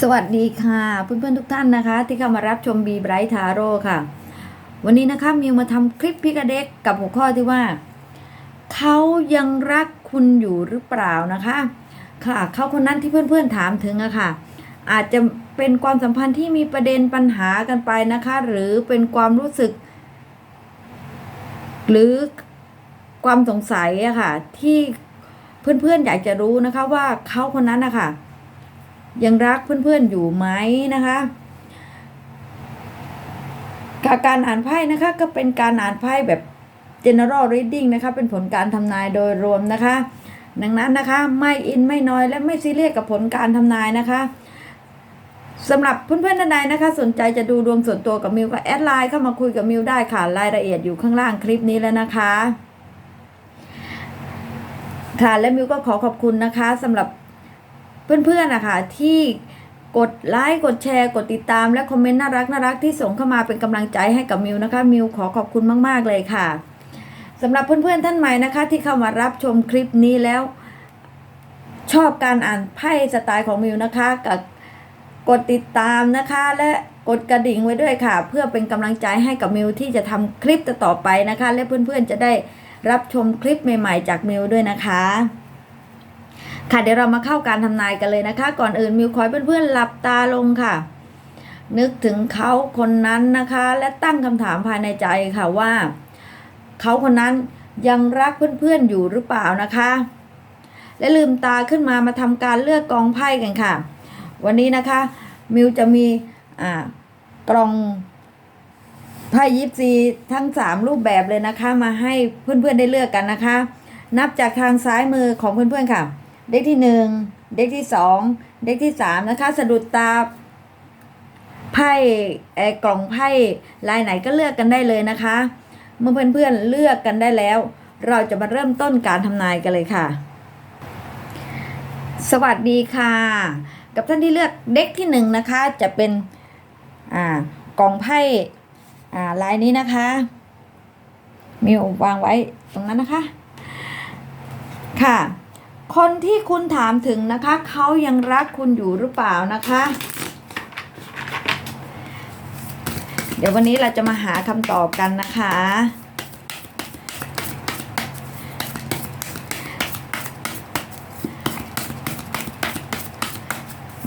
สวัสดีค่ะเพื่อนๆทุกท่านนะคะ ที่เข้ามารับชมบีไบรท์ทาโร่ค่ะ วันนี้นะคะมิวมาทำคลิปพิกาเด็กกับหัวข้อที่ว่า เขายังรักคุณอยู่หรือเปล่านะคะ ค่ะเขาคนนั้นที่เพื่อนๆถามถึงอะค่ะ อาจจะเป็นความสัมพันธ์ที่มีประเด็นปัญหากันไปนะคะ หรือเป็นความรู้สึก หรือความสงสัยอะค่ะ ที่เพื่อนๆอยากจะรู้นะคะว่าเขาคนนั้นนะคะ ยังรักเพื่อนๆอยู่ไหมนะคะกการอ่านไพ่นะคะก็เป็นการอ่านไพ่แบบ general reading นะคะเป็นผลการทำนายโดยรวมนะคะ ดังนั้นนะคะไม่อินไม่น้อยและไม่ซีเรียสกับผลการทำนายนะคะสำหรับเพื่อนๆท่านใดนะคะ สนใจจะดูดวงส่วนตัวกับมิวก็แอดไลน์เข้ามาคุยกับมิวได้ค่ะรายละเอียดอยู่ข้างล่างคลิปนี้แล้วนะคะ ค่ะและมิวก็ขอขอบคุณนะคะสำหรับ เพื่อนๆนะคะที่กดไลค์กดแชร์ กดติดตามและคอมเมนต์น่ารักน่ารักที่ส่งเข้ามาเป็นกำลังใจให้กับมิวนะคะ มิวขอขอบคุณมาก ๆ เลยค่ะสำหรับเพื่อนๆท่านใหม่นะคะ ที่เข้ามารับชมคลิปนี้แล้ว ชอบการอ่านไพ่สไตล์ของมิวนะคะกับกดติดตามนะคะ และกดกระดิ่งไว้ด้วยค่ะ เพื่อเป็นกำลังใจให้กับมิวที่จะทำคลิปต่อไปนะคะ และเพื่อนๆจะได้รับชมคลิปใหม่ ๆ จากมิวด้วยนะคะ ค่ะเดี๋ยวเรามาเข้าการทำนายกันเลยนะคะ ก่อนอื่นมิวขอให้เพื่อนๆหลับตาลงค่ะ นึกถึงเขาคนนั้นนะคะ และตั้งคำถามภายในใจค่ะว่า เขาคนนั้นยังรักเพื่อนๆอยู่หรือเปล่านะคะ และลืมตาขึ้นมามาทำการเลือกกองไพ่กันค่ะ วันนี้นะคะ มิวจะมีอ่ากล่องไพ่ยิปซีทั้งสามรูปแบบเลยนะคะ มาให้เพื่อนๆได้เลือกกันนะคะ นับจากทางซ้ายมือของเพื่อนๆค่ะ เด็กที่หนึ่งเด็กที่สองเด็กที่สามนะคะ สะดุดตาไพ่เอ่อกล่องไพ่ลายไหนก็เลือกกันได้เลยนะคะ เมื่อเพื่อนๆเลือกกันได้แล้ว เราจะมาเริ่มต้นการทำนายกันเลยค่ะ สวัสดีค่ะ กับท่านที่เลือกเด็กที่หนึ่งนะคะ จะเป็นอ่ากล่องไพ่อ่าลายนี้นะคะมิววางไว้ตรงนั้นนะคะ ค่ะ คนที่คุณถามถึงนะคะ เขายังรักคุณอยู่หรือเปล่านะคะ เดี๋ยววันนี้เราจะมาหาคำตอบกันนะคะ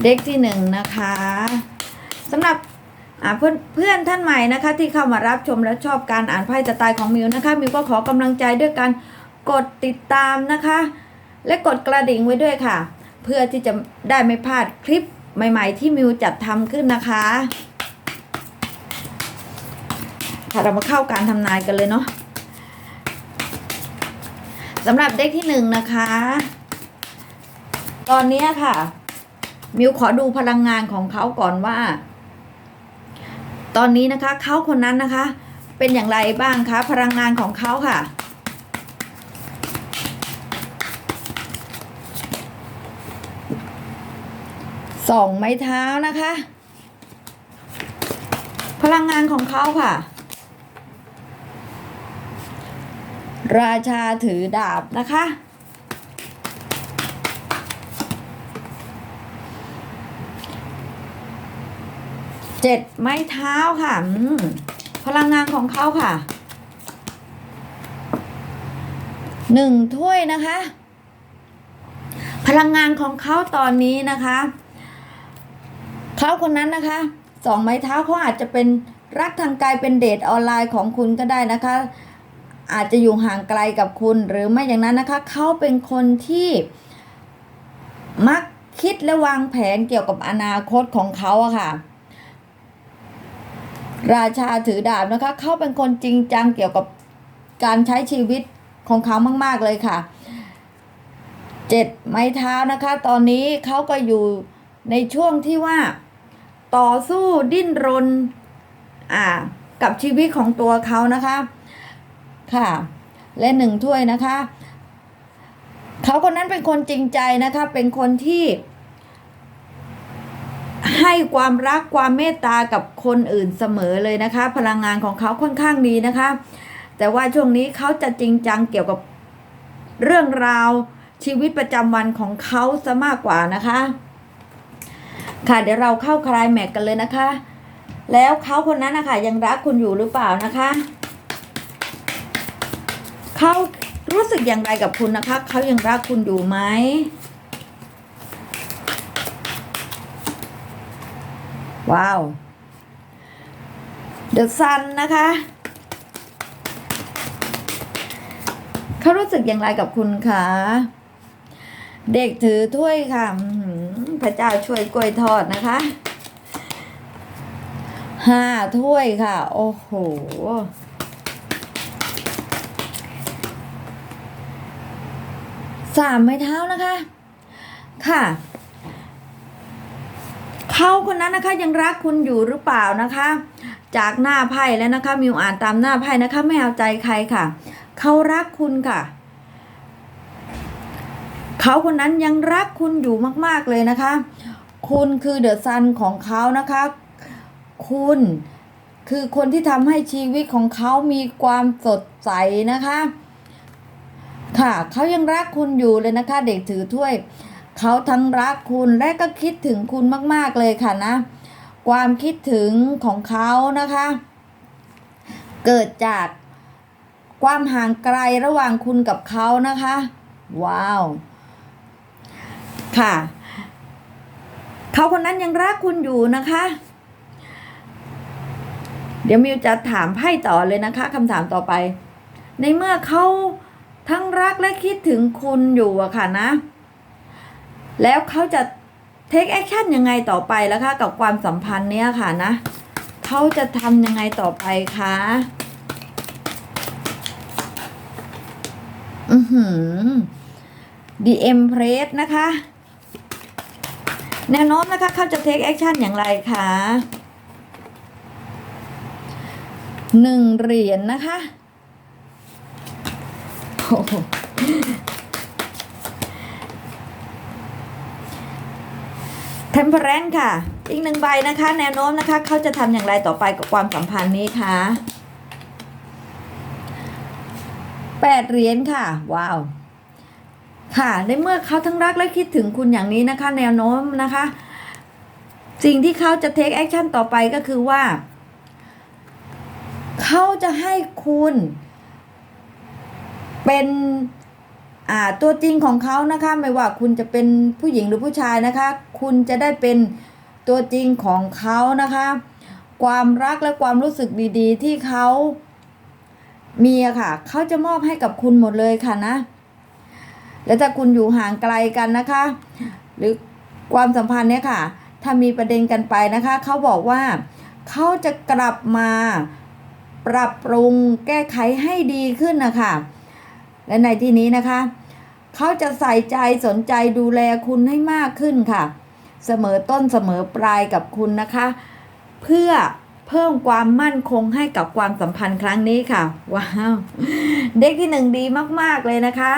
เด็กที่หนึ่งนะคะสำหรับเพื่อนเพื่อนท่านใหม่นะคะ ที่เข้ามารับชมและชอบการอ่านไพ่สไตล์ของมิวนะคะมิวก็ขอกำลังใจด้วยการกดติดตามนะคะ และกดกระดิ่งไว้ด้วยค่ะ เพื่อที่จะได้ไม่พลาดคลิปใหม่ ๆ ที่มิวจัดทำขึ้นนะคะค่ะเรามาเข้าการทำนายกันเลยเนาะสำหรับเด็กที่หนึ่งนะคะ ตอนนี้ค่ะ มิวขอดูพลังงานของเขาก่อนว่า ตอนนี้นะคะเขาคนนั้นนะคะ เป็นอย่างไรบ้างคะ พลังงานของเขาค่ะ สองไม้เท้านะคะ พลังงานของเขาค่ะ ราชาถือดาบนะคะ เจ็ดไม้เท้าค่ะ พลังงานของเขาค่ะ หนึ่งถ้วยนะคะ พลังงานของเขาตอนนี้นะคะ เขาคนนั้นนะคะสองไม้เท้าเขาอาจจะเป็นรักทางกายเป็นเดทออนไลน์ของคุณก็ได้นะคะ อาจจะอยู่ห่างไกลกับคุณหรือไม่อย่างนั้นนะคะเขาเป็นคนที่มักคิดและวางแผนเกี่ยวกับอนาคตของเขาอะค่ะ ราชาถือดาบนะคะเขาเป็นคนจริงจังเกี่ยวกับการใช้ชีวิตของเขามาก ๆเลยค่ะเจ็ดไม้เท้านะคะ ตอนนี้เขาก็อยู่ในช่วงที่ว่า ต่อสู้ดิ้นรน อ่า กับชีวิตของตัวเขานะคะ ค่ะ และหนึ่งถ้วยนะคะ เขาคนนั้นเป็นคนจริงใจนะคะ เป็นคนที่ ให้ความรักความเมตตากับคนอื่นเสมอเลยนะคะ พลังงานของเขาค่อนข้างดีนะคะ แต่ว่าช่วงนี้เขาจะจริงจังเกี่ยวกับเรื่องราวชีวิตประจำวันของเขาซะมากกว่านะคะ ค่ะเดี๋ยวเราเข้าคลายแม็กกันเลยนะคะ แล้วเขาคนนั้นนะคะยังรักคุณอยู่หรือเปล่านะคะเขารู้สึกอย่างไรกับคุณนะคะเขายังรักคุณอยู่ไหมว้าวเดอะซันนะคะเขารู้สึกอย่างไรกับคุณคะ เด็กถือถ้วยค่ะ พระเจ้าช่วยกล้วยทอดนะคะห้าถ้วยค่ะ โอ้โห สามไม้เท้านะคะ ค่ะ เขาคนนั้นนะคะยังรักคุณอยู่หรือเปล่านะคะ จากหน้าไพ่แล้วนะคะมิวอ่านตามหน้าไพ่นะคะ ไม่เอาใจใครค่ะ เขารักคุณค่ะ เขาคนนั้นยังรักคุณอยู่มาก ๆ เลยนะคะ คุณคือเดอะซันของเขานะคะ คุณคือคนที่ทำให้ชีวิตของเขามีความสดใสนะคะ ค่ะเขายังรักคุณอยู่เลยนะคะ เด็กถือถ้วย เขาทั้งรักคุณและก็คิดถึงคุณมาก ๆ เลยค่ะนะ ความคิดถึงของเขานะคะ เกิดจากความห่างไกลระหว่างคุณกับเขานะคะ ว้าว ค่ะ เขาคนนั้นยังรักคุณอยู่นะคะ เดี๋ยวมิวจะถามไพ่ต่อเลยนะคะคำถามต่อไป ในเมื่อเขาทั้งรักและคิดถึงคุณอยู่อะค่ะนะ แล้วเขาจะเทคแอคชั่นยังไงต่อไปแล้วคะกับความสัมพันธ์เนี้ยค่ะนะเขาจะทำยังไงต่อไปคะอือหือ The Empress นะคะ แนวโน้มนะคะเขาจะเทคแอคชั่นอย่างไรคะหนึ่งเหรียญนนะคะโอ้โหเทมเพรนค่ะ อีกหนึ่งใบนะคะ แนวโน้มนะคะ เขาจะทำอย่างไรต่อไปกับความสัมพันธ์นี้คะแปดเหรียญค่ะ ว้าว ค่ะในเมื่อเขาทั้งรักและคิดถึงคุณอย่างนี้นะคะ แนวโน้มนะคะ สิ่งที่เขาจะเทคแอคชั่นต่อไปก็คือว่า เขาจะให้คุณเป็นอ่าตัวจริงของเขานะคะ ไม่ว่าคุณจะเป็นผู้หญิงหรือผู้ชายนะคะ คุณจะได้เป็นตัวจริงของเขานะคะ ความรักและความรู้สึกดี ๆ ที่เขามีอะค่ะ เขาจะมอบให้กับคุณหมดเลยค่ะนะ แล้วถ้าคุณอยู่ห่างไกลกันนะคะ หรือความสัมพันธ์เนี่ยค่ะ ถ้ามีประเด็นกันไปนะคะ เขาบอกว่าเขาจะกลับมาปรับปรุงแก้ไขให้ดีขึ้นนะคะ และในที่นี้นะคะ เขาจะใส่ใจสนใจดูแลคุณให้มากขึ้นค่ะ เสมอต้นเสมอปลายกับคุณนะคะ เพื่อเพิ่มความมั่นคงให้กับความสัมพันธ์ครั้งนี้ค่ะ ว้าว เด็กที่หนึ่งดีมาก ๆ เลยนะคะ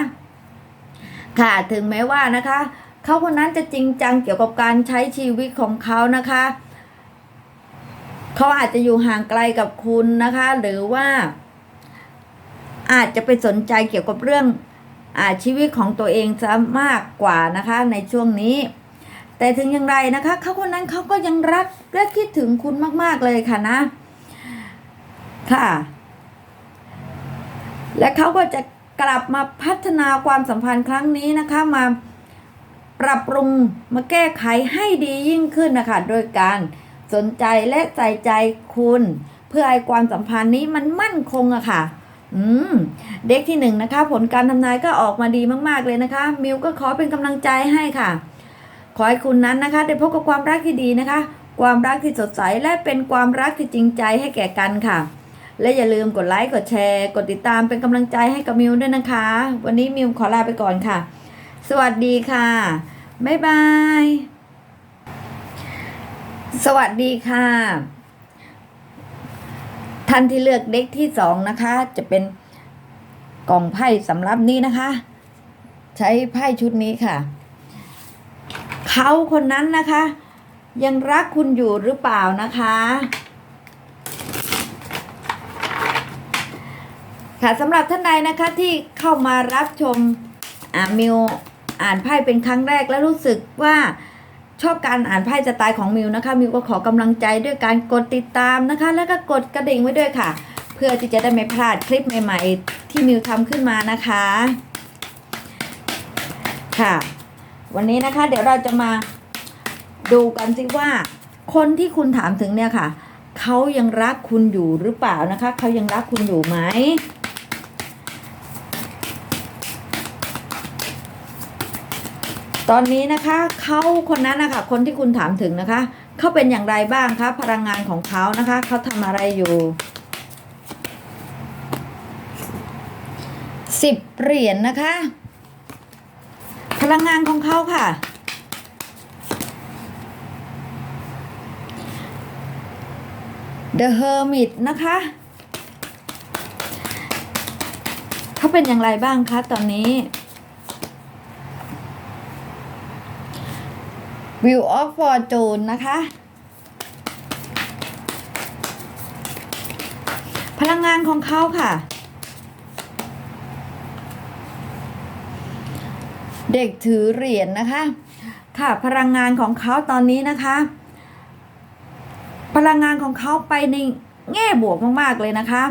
ค่ะถึงแม้ว่านะคะเขาคนนั้นจะจริงจังเกี่ยวกับการใช้ชีวิตของเขานะคะเขาอาจจะอยู่ห่างไกลกับคุณนะคะ หรือว่า อาจจะไปสนใจเกี่ยวกับเรื่องอาชีวิตของตัวเองซะมากกว่านะคะในช่วงนี้ แต่ถึงอย่างไรนะคะเขาคนนั้นเขาก็ยังรักและคิดถึงคุณมาก ๆเลยค่ะนะ ค่ะ และเขาก็จะ กลับมาพัฒนาความสัมพันธ์ครั้งนี้นะคะมาปรับปรุงมาแก้ไขให้ดียิ่งขึ้นนะคะโดยการสนใจและใส่ใจคุณ เพื่อให้ความสัมพันธ์นี้มันมั่นคงอะค่ะอืมเด็กที่หนึ่งนะคะ ผลการทำนายก็ออกมาดีมาก ๆ เลยนะคะ มิวก็ขอเป็นกำลังใจให้ค่ะ ขอให้คุณนั้นนะคะ ได้พบกับความรักที่ดีนะคะ ความรักที่สดใสและเป็นความรักที่จริงใจให้แก่กันค่ะ และอย่าลืมกดไลค์ กดแชร์ กดติดตามเป็นกำลังใจให้กับมิวด้วยนะคะ วันนี้มิวขอลาไปก่อนค่ะ สวัสดีค่ะ บ๊ายบาย สวัสดีค่ะ ท่านที่เลือกเด็กที่สองนะคะ จะเป็นกล่องไพ่สำรับนี้นะคะ ใช้ไพ่ชุดนี้ค่ะ เขาคนนั้นนะคะ ยังรักคุณอยู่หรือเปล่านะคะ ค่ะสำหรับท่านใดนะคะที่เข้ามารับชมอ่ามิวอ่านไพ่เป็นครั้งแรกแล้วรู้สึกว่าชอบการอ่านไพ่สไตล์ของมิวนะคะมิวก็ขอกำลังใจด้วยการกดติดตามนะคะ แล้วก็กดกระดิ่งไว้ด้วยค่ะ เพื่อที่จะได้ไม่พลาดคลิปใหม่ๆ ที่มิวทำขึ้นมานะคะ ค่ะ วันนี้นะคะ เดี๋ยวเราจะมาดูกันสิว่า คนที่คุณถามถึงเนี่ยค่ะเขายังรักคุณอยู่หรือเปล่านะคะเขายังรักคุณอยู่ไหม ตอนนี้นะคะเขาคนนั้นนะคะคนที่คุณถามถึงนะคะเขาเป็นอย่างไรบ้างคะพลังงานของเขานะคะเขาทำอะไรอยู่สิบเหรียญนะคะ พลังงานของเขาค่ะ The Hermit นะคะเขาเป็นอย่างไรบ้างคะตอนนี้ View of Fortune นะคะ พลังงานของเขาค่ะ เด็กถือเหรียญนะคะ ค่ะพลังงานของเขาตอนนี้นะคะ พลังงานของเขาไปในแง่บวกมาก ๆ เลยนะคะ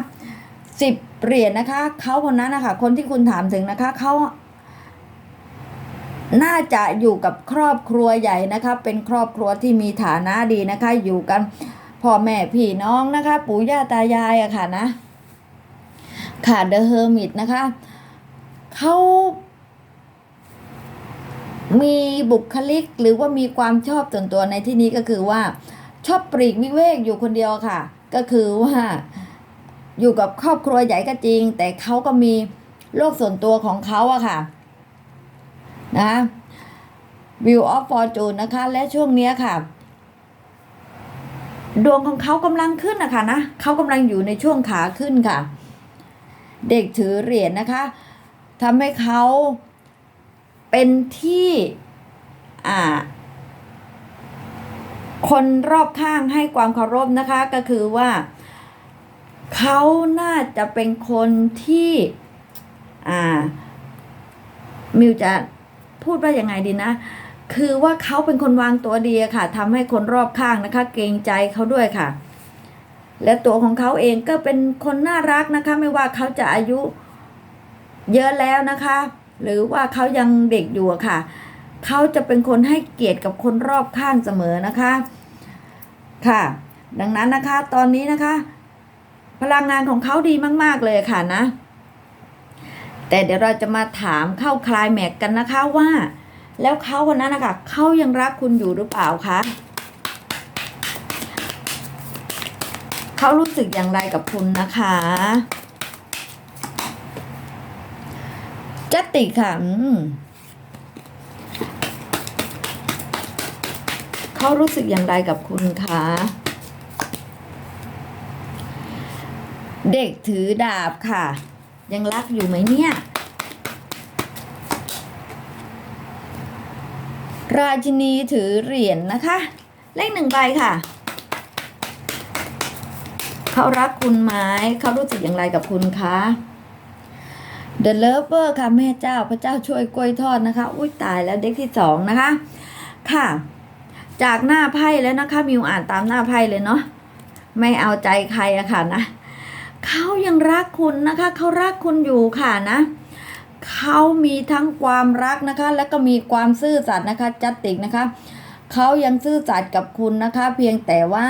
สิบเหรียญนะคะเขาคนนั้นนะคะคนที่คุณถามถึงนะคะเขา น่าจะอยู่กับครอบครัวใหญ่นะคะ เป็นครอบครัวที่มีฐานะดีนะคะ อยู่กันพ่อแม่พี่น้องนะคะ ปู่ย่าตายายอะค่ะนะค่ะเดอะเฮอร์มิตนะคะเขามีบุคลิกหรือว่ามีความชอบส่วนตัวในที่นี้ก็คือว่า ชอบปลีกวิเวกอยู่คนเดียวค่ะ ก็คือว่าอยู่กับครอบครัวใหญ่ก็จริง แต่เขาก็มีโลกส่วนตัวของเขาอะค่ะ นะ View of Fortune นะคะ และช่วงนี้ค่ะ ดวงของเขากำลังขึ้นนะคะนะเขากำลังอยู่ในช่วงขาขึ้นค่ะ เด็กถือเหรียญนะคะทำให้เขาเป็นที่อ่าคนรอบข้างให้ความเคารพนะคะก็คือว่าเขาน่าจะเป็นคนที่ อ่า มิวจะ พูดว่ายังไงดีนะ คือว่าเขาเป็นคนวางตัวดีค่ะทำให้คนรอบข้างนะคะ เกรงใจเขาด้วยค่ะ และตัวของเขาเองก็เป็นคนน่ารักนะคะ ไม่ว่าเขาจะอายุเยอะแล้วนะคะ หรือว่าเขายังเด็กอยู่ค่ะ เขาจะเป็นคนให้เกียรติกับคนรอบข้างเสมอนะคะ ค่ะ ดังนั้นนะคะ ตอนนี้นะคะ พลังงานของเขาดีมาก ๆ เลยค่ะนะ แต่เดี๋ยวเราจะมาถามเข้าคลายแม็กกันนะคะว่า แล้วเขาคนนั้นนะคะเขายังรักคุณอยู่หรือเปล่าคะเขารู้สึกอย่างไรกับคุณนะคะจัตติค่ะเขารู้สึกอย่างไรกับคุณคะเด็กถือดาบค่ะ ยังรักอยู่ไหมเนี่ย ราชินีถือเหรียญนนะคะ เลขหนึ่งใบค่ะ เขารักคุณไหมเขารู้สึกอย่างไรกับคุณคะ The Lover ค่ะแม่เจ้าพระเจ้าช่วยกล้วยทอดนะคะ อุ้ยตายแล้วเด็กที่สองนะคะ ค่ะ จากหน้าไพ่แล้วนะคะมิวอ่านตามหน้าไพ่เลยเนาะไม่เอาใจใครอะค่ะนะ เขายังรักคุณนะคะเขารักคุณอยู่ค่ะนะเขามีทั้งความรักนะคะ และก็มีความซื่อสัตย์นะคะจัตติกนะคะเขายังซื่อสัตย์กับคุณนะคะ เพียงแต่ว่า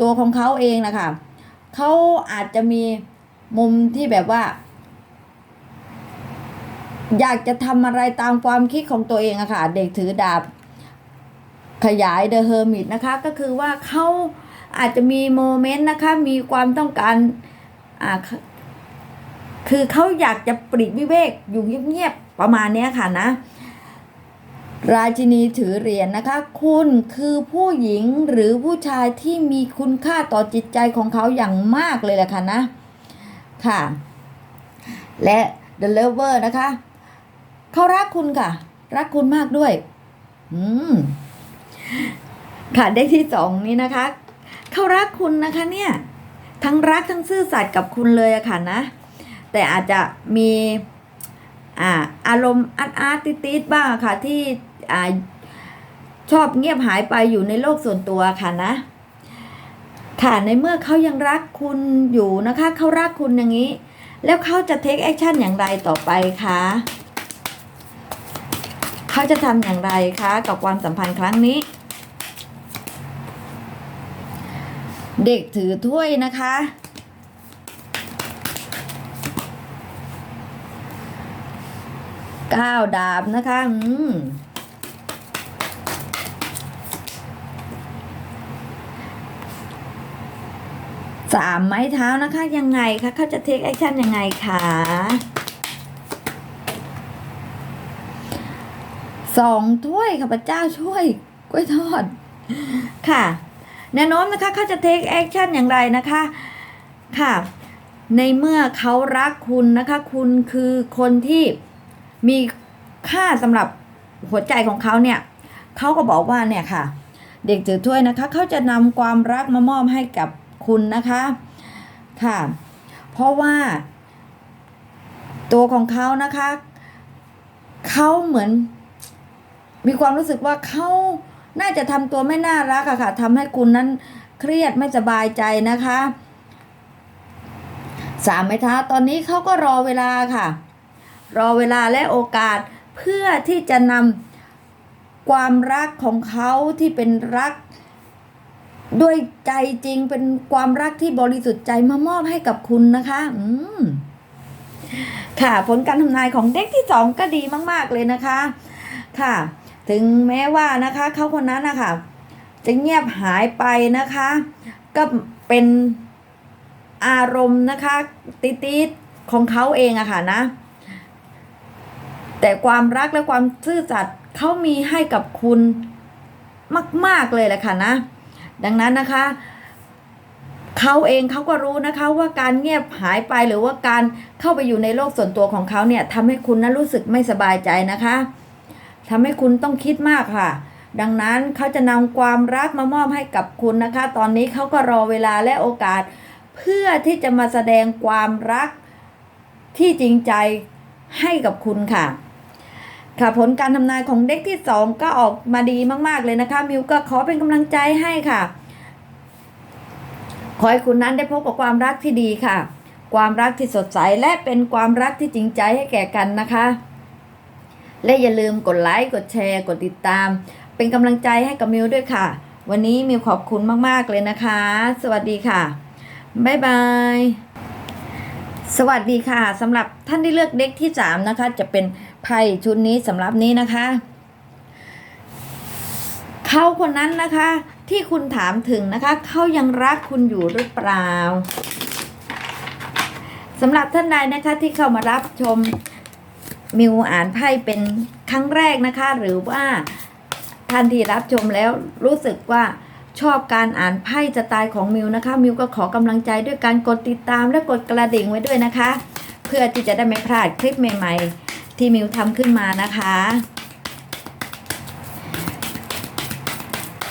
ตัวของเขาเองนะคะเขาอาจจะมีมุมที่แบบว่า อยากจะทำอะไรตามความคิดของตัวเองอะค่ะ เด็กถือดาบ ขยายเดอะเฮอร์มิตนะคะ ก็คือว่าเขาอาจจะมีโมเมนต์นะคะ มีความต้องการ อ่าคคือเขาอยากจะปลีกวิเวกอยู่เงียบๆประมาณนี้ค่ะนะ ราชินีถือเหรียญนะคะ คุณคือผู้หญิงหรือผู้ชายที่มีคุณค่าต่อจิตใจของเขาอย่างมากเลยแหละค่ะนะ ค่ะ และ The Lover นะคะ เขารักคุณค่ะ รักคุณมากด้วย อืม ค่ะได้ที่สองนี้นะคะ เขารักคุณนะคะเนี่ย ทั้งรักทั้งซื่อสัตย์กับคุณเลยอะค่ะนะ แต่อาจจะมีอ่าอารมณ์อาร์ตอาร์ตติดๆบ้างค่ะที่อ่าชอบเงียบหายไปอยู่ในโลกส่วนตัวค่ะนะ ค่ะในเมื่อเขายังรักคุณอยู่นะคะเขารักคุณอย่างนี้ แล้วเขาจะเทคแอคชั่นอย่างไรต่อไปคะเขาจะทำอย่างไรคะกับความสัมพันธ์ครั้งนี้ เด็กถือถ้วยนะคะ ก้าวดาบนะคะ อืม สามไม้เท้านะคะ ยังไงคะเขาจะเทคแอคชั่นยังไงคะสองถ้วยค่ะพระเจ้าช่วยกล้วยทอด ค่ะ แนวโน้มนะคะเขาจะเทคแอคชั่นอย่างไรนะคะค่ะ ในเมื่อเขารักคุณนะคะ คุณคือคนที่มีค่าสำหรับหัวใจของเขาเนี่ยเขาก็บอกว่าเนี่ยค่ะ เด็กถือถ้วยนะคะเขาจะนำความรักมามอบให้กับคุณนะคะค่ะ เพราะว่า ตัวของเขานะคะเขาเหมือน มีความรู้สึกว่าเขา น่าจะทำตัวไม่น่ารักอะค่ะทำให้คุณนั้นเครียดไม่สบายใจนะคะสามไม้เท้าตอนนี้เขาก็รอเวลาค่ะ รอเวลาและโอกาสเพื่อที่จะนำความรักของเขาที่เป็นรัก ด้วยใจจริงเป็นความรักที่บริสุทธิ์ใจมามอบให้กับคุณนะคะ อืมค่ะ ผลการทำนายของเด็กที่สองก็ดีมาก ๆ เลยนะคะ ค่ะ ถึงแม้ว่านะคะเขาคนนั้นนะคะจะเงียบหายไปนะคะ ก็เป็นอารมณ์นะคะ ติดๆของเขาเองอะค่ะนะ แต่ความรักและความซื่อสัตย์เขามีให้กับคุณมาก ๆ เลยแหละค่ะนะ ดังนั้นนะคะเขาเองเขาก็รู้นะคะว่าการเงียบหายไปหรือว่าการเข้าไปอยู่ในโลกส่วนตัวของเขาเนี่ยทำให้คุณนั้นรู้สึกไม่สบายใจนะคะ ทำให้คุณต้องคิดมากค่ะ ดังนั้นเขาจะนำความรักมามอบให้กับคุณนะคะ ตอนนี้เขาก็รอเวลาและโอกาส เพื่อที่จะมาแสดงความรักที่จริงใจให้กับคุณค่ะค่ะผลการทำนายของเด็กที่สองก็ออกมาดีมาก ๆ เลยนะคะ มิวก็ขอเป็นกำลังใจให้ค่ะ ขอให้คุณนั้นได้พบกับความรักที่ดีค่ะ ความรักที่สดใสและเป็นความรักที่จริงใจให้แก่กันนะคะ และอย่าลืมกดไลค์ กดแชร์ กดติดตาม เป็นกำลังใจให้กับมิวด้วยค่ะ วันนี้มิวขอบคุณมาก ๆ เลยนะคะ สวัสดีค่ะ บ๊ายบาย สวัสดีค่ะสำหรับท่านที่เลือกเด็กที่สามนะคะ จะเป็นไพ่ชุดนี้สำหรับนี้นะคะเขาคนนั้นนะคะ ที่คุณถามถึงนะคะเขายังรักคุณอยู่หรือเปล่าสำหรับท่านใดนะคะที่เข้ามารับชม มิวอ่านไพ่เป็นครั้งแรกนะคะ หรือว่าท่านที่รับชมแล้วรู้สึกว่าชอบการอ่านไพ่สไตล์ของมิวนะคะ มิวก็ขอกำลังใจด้วยการกดติดตามและกดกระดิ่งไว้ด้วยนะคะ เพื่อที่จะได้ไม่พลาดคลิปใหม่ ๆ ที่มิวทำขึ้นมานะคะ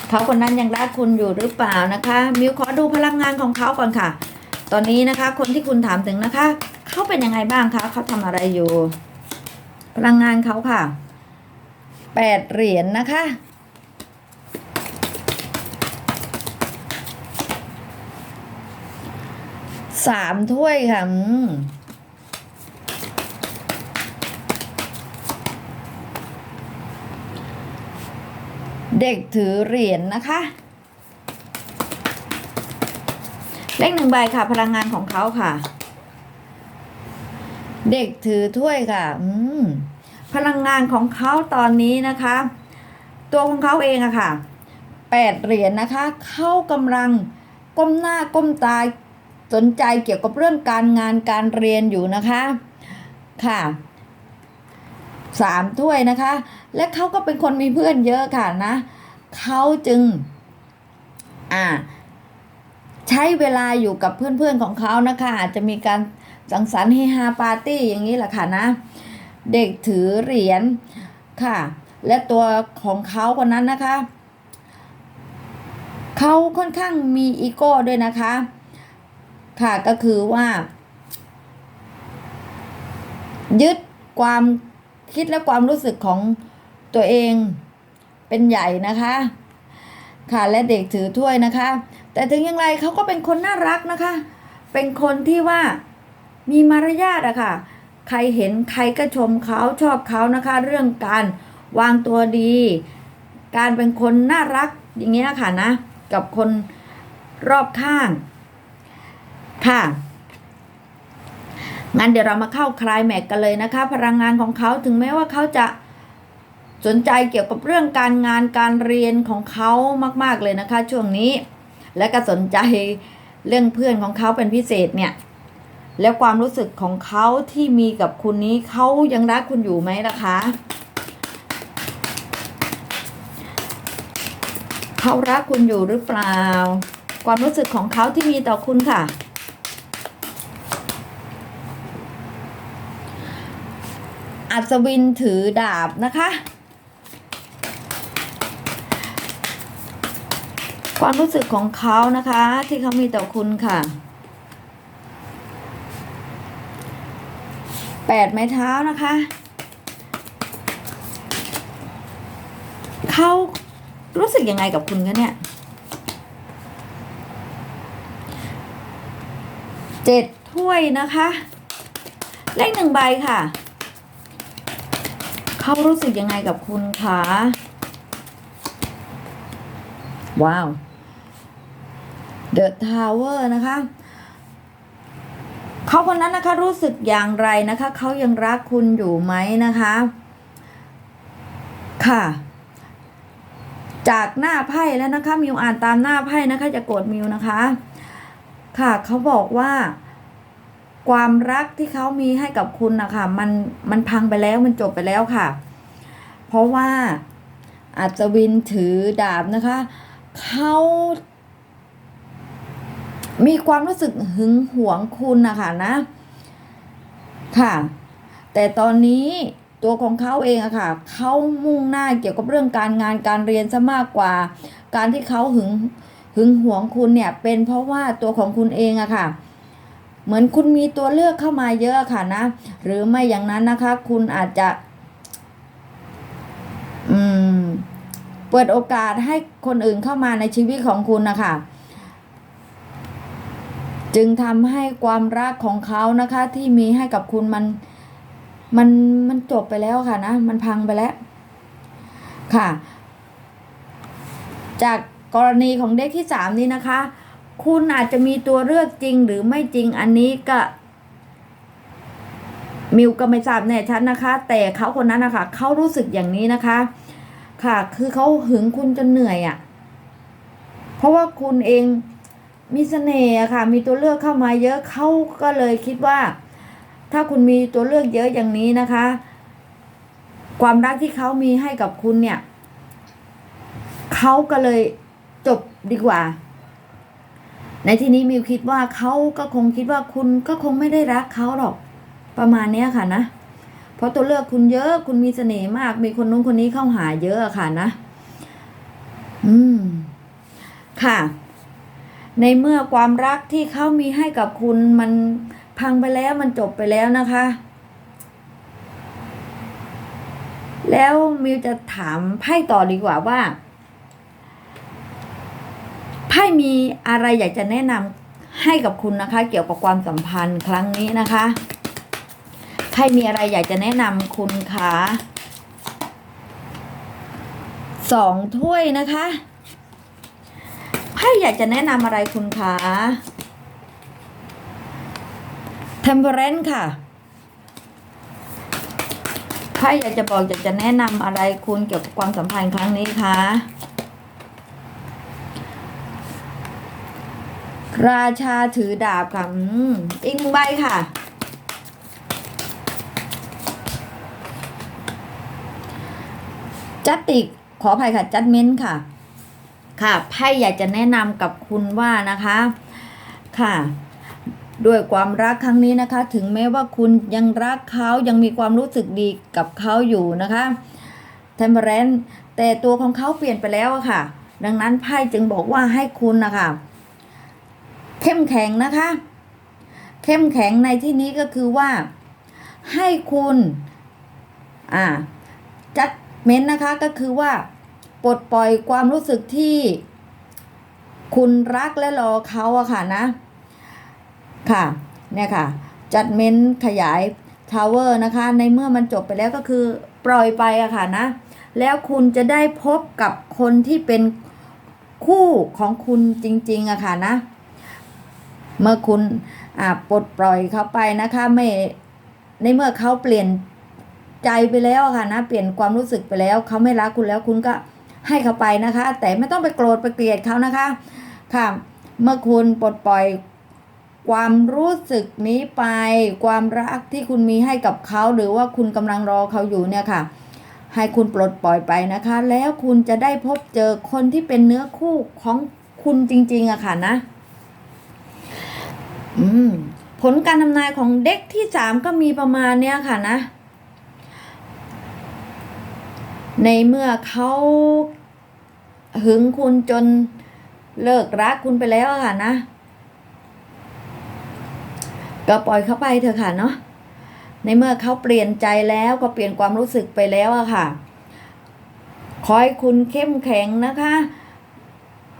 เขาคนนั้นยังรักคุณอยู่หรือเปล่านะคะ มิวขอดูพลังงานของเขาก่อนค่ะ ตอนนี้นะคะ คนที่คุณถามถึงนะคะ เขาเป็นยังไงบ้างคะเขาทำอะไรอยู่ พลังงานเขาค่ะแปดเหรียญนนะคะ สามถ้วยค่ะเด็กถือเหรียญนะคะ เลขหนึ่งใบค่ะ พลังงานของเขาค่ะ เด็กถือถ้วยค่ะ อืมพลังงานของเขาตอนนี้นะคะ ตัวของเขาเองอะค่ะแปดเหรียญนะคะ เขากำลังก้มหน้าก้มตาสนใจเกี่ยวกับเรื่องการงานการเรียนอยู่นะคะค่ะสามถ้วยนะคะ และเขาก็เป็นคนมีเพื่อนเยอะค่ะนะเขาจึงอ่าใช้เวลาอยู่กับเพื่อนๆของเขานะคะ อาจจะมีการ สังสรรค์เฮฮาปาร์ตี้อย่างนี้แหละค่ะนะ เด็กถือเหรียญค่ะ และตัวของเขาคนนั้นนะคะ เขาค่อนข้างมีอีโก้ด้วยนะคะ ค่ะก็คือว่า ยึดความคิดและความรู้สึกของตัวเองเป็นใหญ่นะคะ ค่ะและเด็กถือถ้วยนะคะ แต่ถึงอย่างไรเขาก็เป็นคนน่ารักนะคะ เป็นคนที่ว่า มีมารยาทอะค่ะ ใครเห็นใครก็ชมเขาชอบเขานะคะ เรื่องการวางตัวดี การเป็นคนน่ารักอย่างเงี้ยค่ะนะ กับคนรอบข้าง ค่ะงั้นเดี๋ยวเรามาเข้าคลายแม็กกันเลยนะคะ พลังงานของเขาถึงแม้ว่าเขาจะสนใจเกี่ยวกับเรื่องการงานการเรียนของเขามาก ๆเลยนะคะ ช่วงนี้ และก็สนใจเรื่องเพื่อนของเขาเป็นพิเศษเนี่ย แล้วความรู้สึกของเขาที่มีกับคุณนี้เขายังรักคุณอยู่ไหมล่ะคะเขารักคุณอยู่หรือเปล่า ความรู้สึกของเขาที่มีต่อคุณค่ะ อัศวินถือดาบนะคะ ความรู้สึกของเขานะคะ ที่เขามีต่อคุณค่ะ แปดไม้เท้านะคะ เขารู้สึกยังไงกับคุณคะเนี่ยเจ็ดถ้วยนะคะ เลขหนึ่งใบค่ะ เขารู้สึกยังไงกับคุณคะว้าว The Tower นะคะ เขาคนนั้นนะคะรู้สึกอย่างไรนะคะเขายังรักคุณอยู่ไหมนะคะ ค่ะ จากหน้าไพ่แล้วนะคะมิวอ่านตามหน้าไพ่นะคะจะโกรธมิวนะคะ ค่ะเขาบอกว่า ความรักที่เขามีให้กับคุณนะคะมันมันพังไปแล้วมันจบไปแล้วค่ะ เพราะว่าอัศวินถือดาบนะคะเขา มีความรู้สึกหึงหวงคุณนะคะนะ ค่ะ แต่ตอนนี้ตัวของเขาเองอะค่ะเขามุ่งหน้าเกี่ยวกับเรื่องการงานการเรียนซะมากกว่า การที่เขาหึงหึงหวงคุณเนี่ย เป็นเพราะว่าตัวของคุณเองอะค่ะ เหมือนคุณมีตัวเลือกเข้ามาเยอะค่ะนะ หรือไม่อย่างนั้นนะคะ คุณอาจจะ อืม เปิดโอกาสให้คนอื่นเข้ามาในชีวิตของคุณนะคะ จึงทำให้ความรักของเขานะคะที่มีให้กับคุณมันมันมันจบไปแล้วค่ะนะ มันพังไปแล้ว ค่ะ จากกรณีของเด็กที่สามนี้นะคะ คุณอาจจะมีตัวเลือกจริงหรือไม่จริงอันนี้ก็ มิวก็ไม่ทราบแน่ชัดนะคะ แต่เขาคนนั้นนะคะเขารู้สึกอย่างนี้นะคะ ค่ะ คือเขาหึงคุณจนเหนื่อยอะ่ะ เพราะว่าคุณเอง มีเสน่ห์อะค่ะ มีตัวเลือกเข้ามาเยอะเขาก็เลยคิดว่า ถ้าคุณมีตัวเลือกเยอะอย่างนี้นะคะ ความรักที่เขามีให้กับคุณเนี่ยเขาก็เลยจบดีกว่า ในที่นี้มิวคิดว่าเขาก็คงคิดว่าคุณก็คงไม่ได้รักเขาหรอกประมาณเนี้ยค่ะนะ เพราะตัวเลือกคุณเยอะคุณมีเสน่ห์มาก มีคนนู้นคนนี้เข้าหาเยอะอะค่ะนะ อืม ค่ะ ในเมื่อความรักที่เขามีให้กับคุณมันพังไปแล้วมันจบไปแล้วนะคะ แล้วมิวจะถามไพ่ต่อดีกว่าว่าไพ่มีอะไรอยากจะแนะนำให้กับคุณนะคะ เกี่ยวกับความสัมพันธ์ครั้งนี้นะคะไพ่มีอะไรอยากจะแนะนำคุณคะสองถ้วยนะคะ พ่อยากจะแนะนำอะไรคุณคะ Temperance ค่ะไพ่อยากจะบอกอยากจะแนะนำอะไรคุณเกี่ยวกับความสัมพันธ์ครั้งนี้คะราชาถือดาบค่ะอืมอีกหนึ่งใบค่ะ จัดติกขออภัยค่ะ จัดเม้นค่ะ ค่ะไพ่อยากจะแนะนำกับคุณว่านะคะค่ะด้วยความรักครั้งนี้นะคะ ถึงแม้ว่าคุณยังรักเขายังมีความรู้สึกดีกับเขาอยู่นะคะเทมเ r รนแต่ตัวของเขาเปลี่ยนไปแล้วอะค่ะ ดังนั้นไพ่จึงบอกว่าให้คุณนะคะเข้มแข็งนะคะ เข้มแข็งในที่นี้ก็คือว่า ให้คุณอ่าจัดเม้นนะคะก็คือว่า ปลดปล่อยความรู้สึกที่คุณรักและรอเขาอะค่ะนะ ค่ะ เนี่ยค่ะ จัดเม้นขยายทาวเวอร์นะคะ ในเมื่อมันจบไปแล้วก็คือปล่อยไปอะค่ะนะ แล้วคุณจะได้พบกับคนที่เป็นคู่ของคุณจริงๆอะค่ะนะ เมื่อคุณอ่าปลดปล่อยเขาไปนะคะ ไม่ในเมื่อเขาเปลี่ยนใจไปแล้วอะค่ะนะ เปลี่ยนความรู้สึกไปแล้ว เขาไม่รักคุณแล้วคุณก็ ให้เขาไปนะคะ แต่ไม่ต้องไปโกรธไปเกลียดเขานะคะ ค่ะ เมื่อคุณปลดปล่อยความรู้สึกนี้ไป ความรักที่คุณมีให้กับเขา หรือว่าคุณกำลังรอเขาอยู่เนี่ยค่ะ ให้คุณปลดปล่อยไปนะคะ แล้วคุณจะได้พบเจอคนที่เป็นเนื้อคู่ของคุณจริงๆอะค่ะนะ อืม ผลการทำนายของเด็กที่สามก็มีประมาณเนี้ยค่ะนะ ในเมื่อเขาหึงคุณจนเลิกรักคุณไปแล้วอะค่ะนะ ก็ปล่อยเขาไปเถอะค่ะเนาะในเมื่อเขาเปลี่ยนใจแล้วก็เปลี่ยนความรู้สึกไปแล้วอะค่ะขอให้คุณเข้มแข็งนะคะ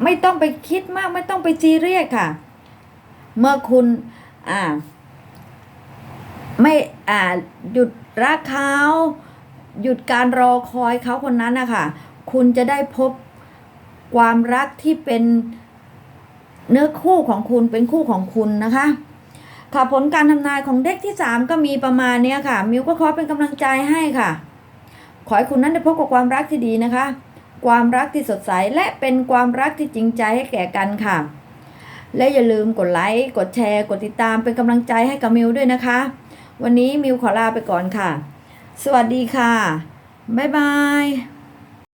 ไม่ต้องไปคิดมากไม่ต้องไปซีเรียสค่ะ เมื่อคุณอ่า ไม่อ่าหยุดรักเขา หยุดการรอคอยเขาคนนั้นนะคะคุณจะได้พบความรักที่เป็นเนื้อคู่ของคุณเป็นคู่ของคุณนะคะ ค่ะผลการทำนายของเด็กที่สามก็มีประมาณนี้ค่ะ มิวก็ขอเป็นกำลังใจให้ค่ะ ขอให้คุณนั้นได้พบกับความรักที่ดีนะคะ ความรักที่สดใสและเป็นความรักที่จริงใจให้แก่กันค่ะ และอย่าลืมกดไลค์กดแชร์ กดติดตามเป็นกำลังใจให้กับมิวด้วยนะคะ วันนี้มิวขอลาไปก่อนค่ะ สวัสดีค่ะ บ๊ายบาย